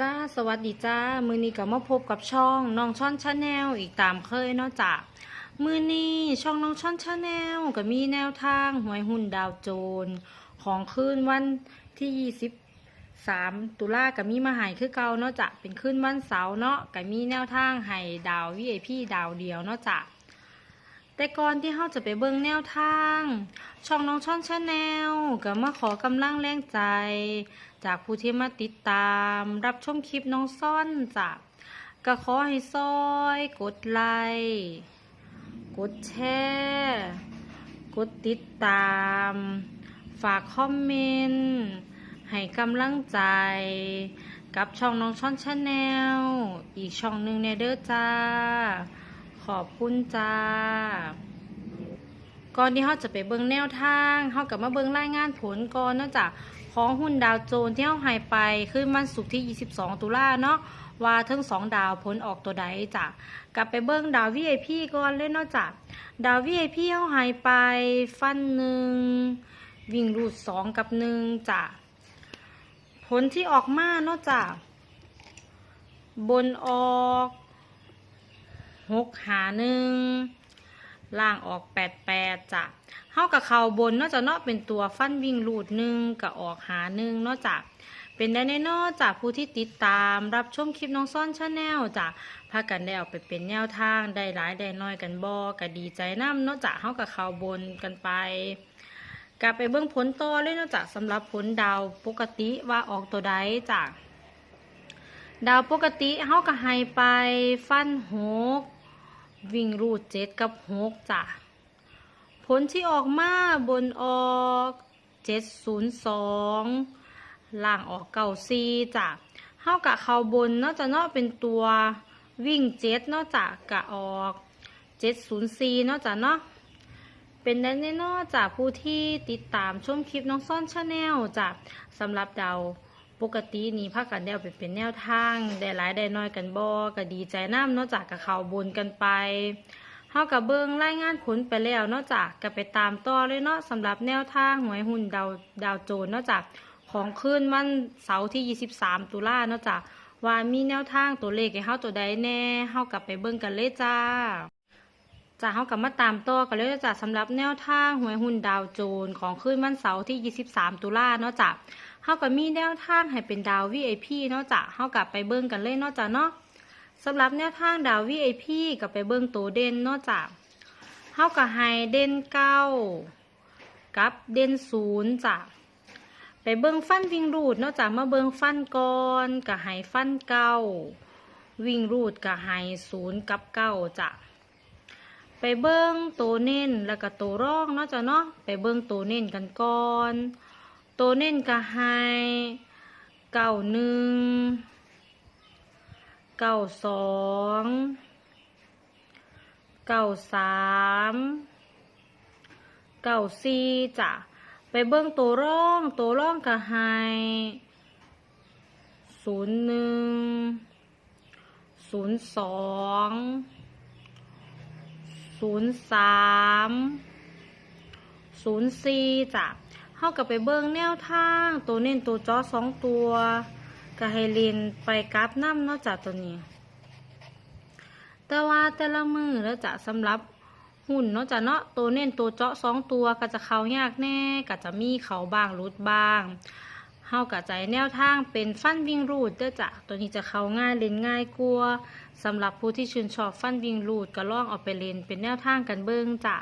จ้าสวัสดีจ้า มือนี้ก็มาพบกับช่องน้องช่อนชาแนลอีกตามเคยเนาะจ้ะมือนี้ช่องน้องช่อนชาแนลก็มีแนวทางหวยหุ่นดาวโจร ของคืนวันที่ 23 ตุลาก็มีมาหายคือเก่าเนาะจ้ะเป็นคืนวันเสาร์เนาะก็มีแนวทางให้ดาววีไอพีดาวเดียวเนาะจ้ะ แต่ก่อนที่เราจะไปเบิ่งแนวทาง ช่องน้องช่อนชาแนลก็มาขอกำลังแรงใจ จากผู้ที่มาติดตาม รับชมคลิปน้องซ่อนจ้ะก็ขอให้ซอย กดไลค์กดแชร์กดติดตาม ฝากคอมเมนต์ให้กำลังใจ กับช่องน้องช่อนชาแนลอีกช่องหนึ่งในเด้อจ้า ขอบคุณจ้า ก่อนที่เขาจะไปเบิ่งแนวทางเขากับมาเบิ่งรายงานผลก่อนเนื่องจากของหุ้นดาวโจนที่เขาหายไปขึ้นวันศุกที่ 22 ตุลาเนาะว่าทั้งสองดาวผลออกตัวใดจ้ะกลับไปเบิ่งดาว VIP ก่อนเลยเนาะจ้ะดาว VIP เขาหายไปฟันหนึ่งวิ่งรูดสองกับหนึ่งจ้ะผลที่ออกมาเนาะจ้ะบนออก หกหาหนึ่งล่างออกแปดแปดจ้ะเฮากับเขาบนนอกจากเนาะเป็นตัวฟันวิ่งรูดหนึ่งกับออกหาหนึ่งนาะจากเป็นได้แน่นอนจากผู้ที่ติดตามรับชมคลิปน้องซ่อนชาแนลจ้ะพากันได้เอาไปเป็นแนวทางได้หลายได้น้อยกันบอก็ดีใจน้ำนาะจากเฮากับเขาบนกันไปกลับไปเบื้องผลต่อเลยนาะจากสำหรับผลดาวปกติว่าออกตัวใดจ้ะดาวปกติเฮากับให้ไปฟันหก วิ่งรูดเจ็ดกับหกจ้ะ ผลที่ออกมาบนออกเจ็ดศูนย์สองล่างออกเก้าซีจ้ะเท่ากับเขาบนนอกจากนอกเป็นตัววิ่งเจ็ดนอกจากกะออกเจ็ดศูนย์ซีนอกจากเนาะเป็นแน่นอกจากผู้ที่ติดตามชมคลิปน้องซ่อนชาแนลจ้ะสำหรับเรา ปกตินี่ภาคกันเดวไปเป็นแนวทางได้หลายได้น้อยกันบ่ก็ดีใจน้ำนอกจากกับเขาบนกันไปเฮากับเบิงรายงานผลไปแล้วนอกจากก็ไปตามต่อเลยเนาะสำหรับแนวทางหวยหุ่นดาวดาวโจนนอกจากของคืนวันเสาร์ที่ 23 ตุลาเนาะจากว่ามีแนวทางตัวเลขให้เฮาตัวใดแน่เฮากลับไปเบิ่งกันเลยจ้าจ้าเฮากลับมาตามต่อกันเลยจ้าสำหรับแนวทางหวยหุ่นดาวโจนของคืนวันเสาร์ที่ 23 ตุลาเนาะจ้า เฮากับมีแนวทางให้เป็นดาว VIP เนาะจ้ะเฮากับไปเบิ่งกันเลยเนาะจ้ะเนาะสำหรับแนวทางดาว VIP กับไปเบิ่งตัวเด่นเนาะจ้ะเฮากับให้เด่นเก้ากับเด่นศูนย์จ้ะไปเบิ่งฟันวิ่งรูดนาะจ้ะมาเบิ่งฟันก่อนกับให้ฟันเก้าวิ่งรูดกับให้ศูนย์กับเก้าจ้ะไปเบิ่งตัวเน้นแล้วก็ตัวร่องนาะจ้ะเนาะไปเบิ่งตัวเน้นกันก่อน ตัวเน้นก็ให้เก้าหนึ่งเก้าสองเก้าสามเก้าสี่จ้ะไปเบิ้งตัวร่องตัวร่องก็ให้ศูนย์หนึ่งศูนย์สองศูนย์สามศูนย์สี่จ้ะ เฮากับไปเบิ่งแนวทาง ตัวเน้นตัวจอสองตัวก็ให้เรียนไปกราฟน้ำนอกจากตัวนี้ แต่ว่าแต่ละมือแล้วจะสำหรับหุ่นนาะจ้ะเนาะตัวเน้นตัวเจาะสองตัวก็จะเขายากแน่ก็จะมีเขาบ้างรุดบ้างเฮากะใจแนวทางเป็นฟันวิ่งรูดเด้อจ้ะตัวนี้จะเข้าง่ายเล่นง่ายกลัวสำหรับผู้ที่ชื่นชอบฟันวิ่งรูดก็ลองเอาไปเล่นเป็นแนวทางกันเบิ่งจ้ะ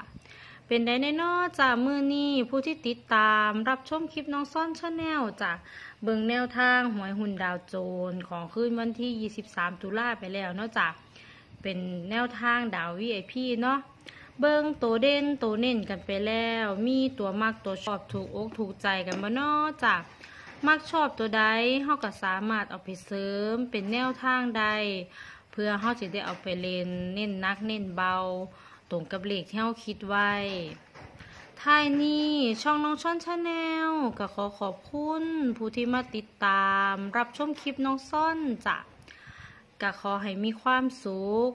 เป็นได้แน่นอนจากมือนี้ผู้ที่ติดตามรับชมคลิปน้องซ่อนชาแนลจากเบิงแนวทางหวยหุ่นดาวโจนของคืนวันที่ 23 ตุลาไปแล้วเนาะจากเป็นแนวทางดาว VIP เนาะเบิ่งตัวเด่นตัวเน่นกันไปแล้ว มีตัวมักตัวชอบถูกอกถูกใจกันมาเนาะจากมักชอบตัวใดเฮาก็สามารถเอาไปเสริมเป็นแนวทางใด เพื่อเฮาจะได้เอาไปเล่นเน้นนักเน้นเบา ตรงกับเลขที่เราคิดไว้ท้ายนี้ช่องน้องช่อนชาแนลก็ขอขอบคุณผู้ที่มาติดตามรับชมคลิปน้องซ่อนจ้ะก็ขอให้มีความสุข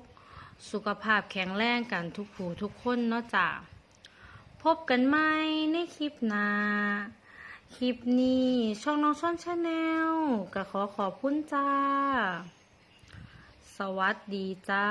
สุขภาพแข็งแรงกันทุกผู้ทุกคนเนาะจ้ะพบกันใหม่ในคลิปหน้าคลิปนี้ช่องน้องช่อนชาแนลก็ขอขอบคุณจ้า สวัสดีจ้า